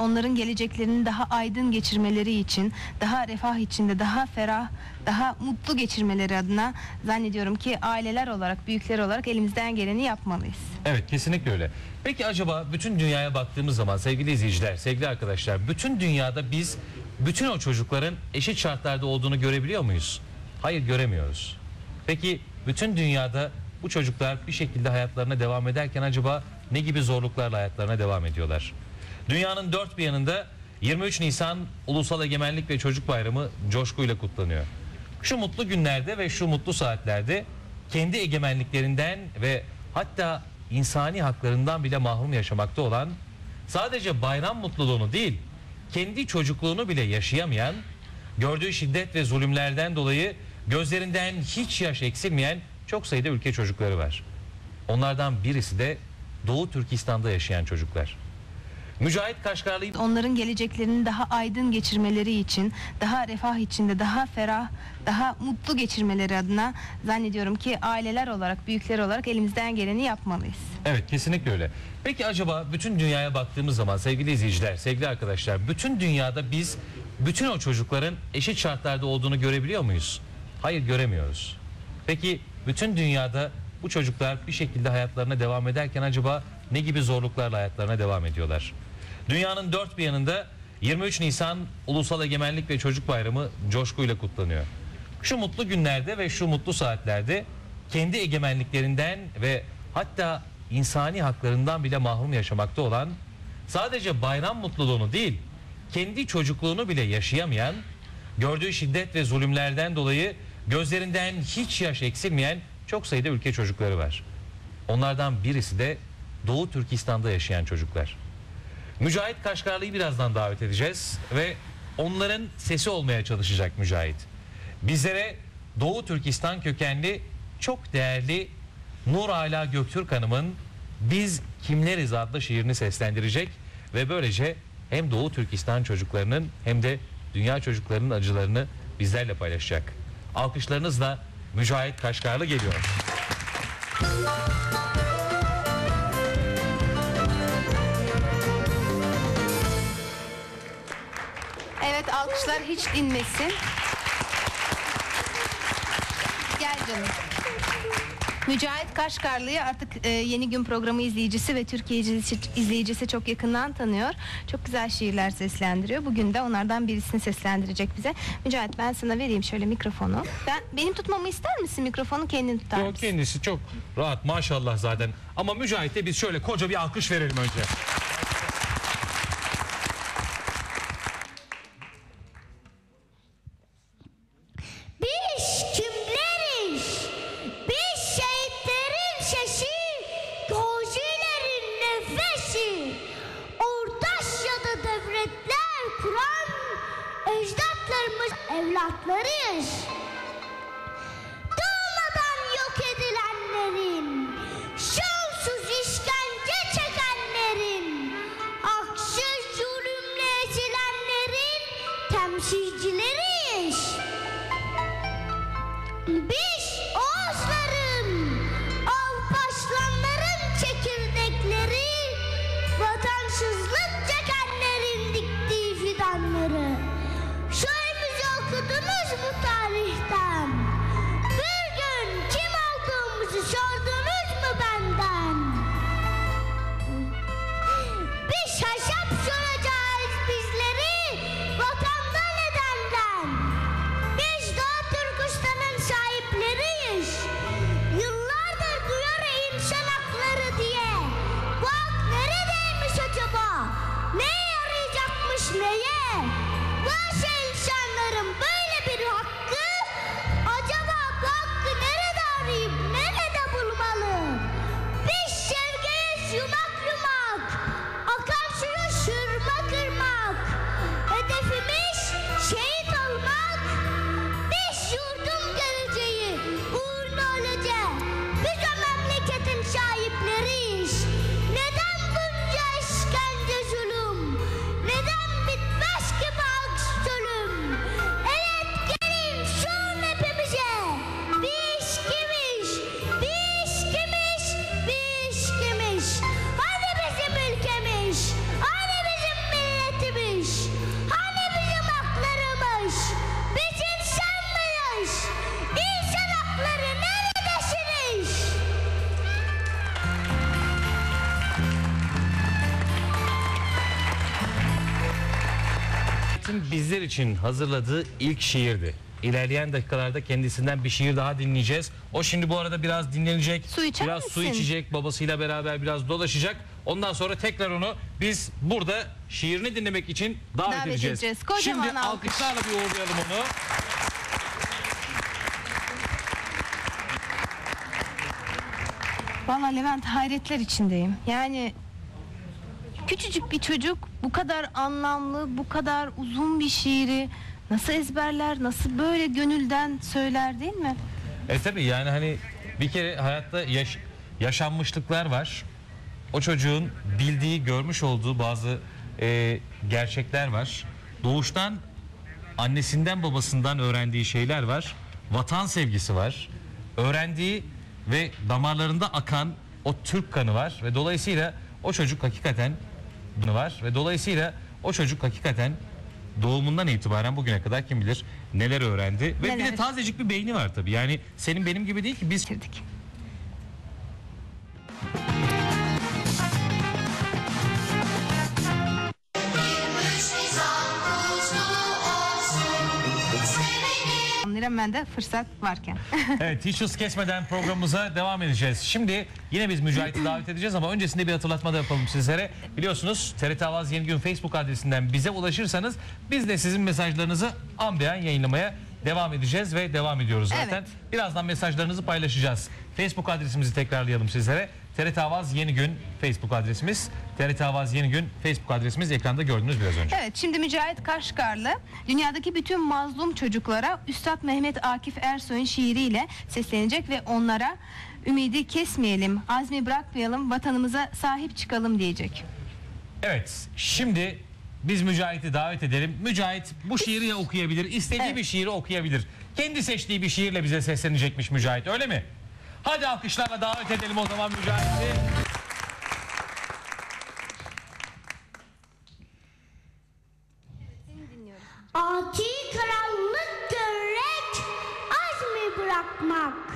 onların geleceklerini daha aydın geçirmeleri için, daha refah içinde, daha ferah, daha mutlu geçirmeleri adına zannediyorum ki aileler olarak, büyükler olarak elimizden geleni yapmalıyız. Evet kesinlikle öyle. Peki acaba bütün dünyaya baktığımız zaman sevgili izleyiciler, sevgili arkadaşlar bütün dünyada biz bütün o çocukların eşit şartlarda olduğunu görebiliyor muyuz? Hayır göremiyoruz. Peki bütün dünyada bu çocuklar bir şekilde hayatlarına devam ederken acaba ne gibi zorluklarla hayatlarına devam ediyorlar? Dünyanın dört bir yanında 23 Nisan Ulusal Egemenlik ve Çocuk Bayramı coşkuyla kutlanıyor. Şu mutlu günlerde ve şu mutlu saatlerde kendi egemenliklerinden ve hatta insani haklarından bile mahrum yaşamakta olan sadece bayram mutluluğunu değil kendi çocukluğunu bile yaşayamayan gördüğü şiddet ve zulümlerden dolayı gözlerinden hiç yaş eksilmeyen çok sayıda ülke çocukları var. Onlardan birisi de Doğu Türkistan'da yaşayan çocuklar. Mücahit Kaşgarlı Onların geleceklerini daha aydın geçirmeleri için, daha refah içinde, daha ferah, daha mutlu geçirmeleri adına zannediyorum ki aileler olarak, büyükler olarak elimizden geleni yapmalıyız. Evet kesinlikle öyle. Peki acaba bütün dünyaya baktığımız zaman sevgili izleyiciler, sevgili arkadaşlar bütün dünyada biz bütün o çocukların eşit şartlarda olduğunu görebiliyor muyuz? Hayır göremiyoruz. Peki bütün dünyada bu çocuklar bir şekilde hayatlarına devam ederken acaba ne gibi zorluklarla hayatlarına devam ediyorlar? Dünyanın dört bir yanında 23 Nisan Ulusal Egemenlik ve Çocuk Bayramı coşkuyla kutlanıyor. Şu mutlu günlerde ve şu mutlu saatlerde kendi egemenliklerinden ve hatta insani haklarından bile mahrum yaşamakta olan sadece bayram mutluluğunu değil kendi çocukluğunu bile yaşayamayan gördüğü şiddet ve zulümlerden dolayı gözlerinden hiç yaş eksilmeyen çok sayıda ülke çocukları var. Onlardan birisi de Doğu Türkistan'da yaşayan çocuklar. Mücahit Kaşgarlı'yı birazdan davet edeceğiz ve onların sesi olmaya çalışacak Mücahit. Bizlere Doğu Türkistan kökenli çok değerli Nur Ala Göktürk Hanım'ın Biz Kimleriz adlı şiirini seslendirecek ve böylece hem Doğu Türkistan çocuklarının hem de dünya çocuklarının acılarını bizlerle paylaşacak. Alkışlarınızla Mücahit Kaşgarlı geliyor. Evet alkışlar hiç dinmesin. Gel canım. Mücahit Kaşgarlı'yı artık e, Yeni Gün programı izleyicisi ve Türkiye izleyicisi, çok yakından tanıyor. Çok güzel şiirler seslendiriyor. Bugün de onlardan birisini seslendirecek bize. Mücahit ben sana vereyim şöyle mikrofonu. Ben benim tutmamı ister misin mikrofonu kendin tutar Yok mısın? kendisi çok rahat maşallah zaten. Ama Mücahit'e biz şöyle koca bir alkış verelim önce. Show! Bizler için hazırladığı ilk şiirdi. İlerleyen dakikalarda kendisinden bir şiir daha dinleyeceğiz. O şimdi bu arada biraz dinlenecek. Su içer biraz su misin? içecek. Babasıyla beraber biraz dolaşacak. Ondan sonra tekrar onu biz burada şiirini dinlemek için davet, Davet edeceğiz. edeceğiz. Kocaman şimdi alkış. alkışlarla bir uğurlayalım onu. Valla Levent hayretler içindeyim. Yani küçücük bir çocuk bu kadar anlamlı, bu kadar uzun bir şiiri nasıl ezberler, nasıl böyle gönülden söyler değil mi? E tabi yani hani bir kere hayatta yaş- yaşanmışlıklar var. O çocuğun bildiği, görmüş olduğu bazı e, gerçekler var. Doğuştan annesinden babasından öğrendiği şeyler var. Vatan sevgisi var. Öğrendiği ve damarlarında akan o Türk kanı var ve dolayısıyla o çocuk hakikaten var ve dolayısıyla o çocuk hakikaten doğumundan itibaren bugüne kadar kim bilir neler öğrendi ve bir de tazecik bir beyni var tabii. Yani senin benim gibi değil ki biz Bitirdik. Ben de fırsat varken. Evet hiç hız kesmeden programımıza devam edeceğiz. Şimdi yine biz Mücahit'i davet edeceğiz ama öncesinde bir hatırlatma da yapalım sizlere. Biliyorsunuz TRT Avaz Yeni Gün Facebook adresinden bize ulaşırsanız biz de sizin mesajlarınızı an be an yayınlamaya devam edeceğiz ve devam ediyoruz zaten. Evet. Birazdan mesajlarınızı paylaşacağız. Facebook adresimizi tekrarlayalım sizlere. TRT Avaz Yeni Gün Facebook adresimiz. TRT Avaz Yeni Gün Facebook adresimiz ekranda gördünüz biraz önce. Evet şimdi Mücahit Kaşgarlı dünyadaki bütün mazlum çocuklara Üstad Mehmet Akif Ersoy'un şiiriyle seslenecek ve onlara ümidi kesmeyelim, azmi bırakmayalım, vatanımıza sahip çıkalım diyecek. Evet şimdi biz Mücahit'i davet edelim. Mücahit bu şiiri ya okuyabilir, istediği Evet. bir şiiri okuyabilir. Kendi seçtiği bir şiirle bize seslenecekmiş Mücahit öyle mi? Hadi alkışlarla davet edelim o zaman Mücahit'i. Ati karanlık görerek azmi bırakmak.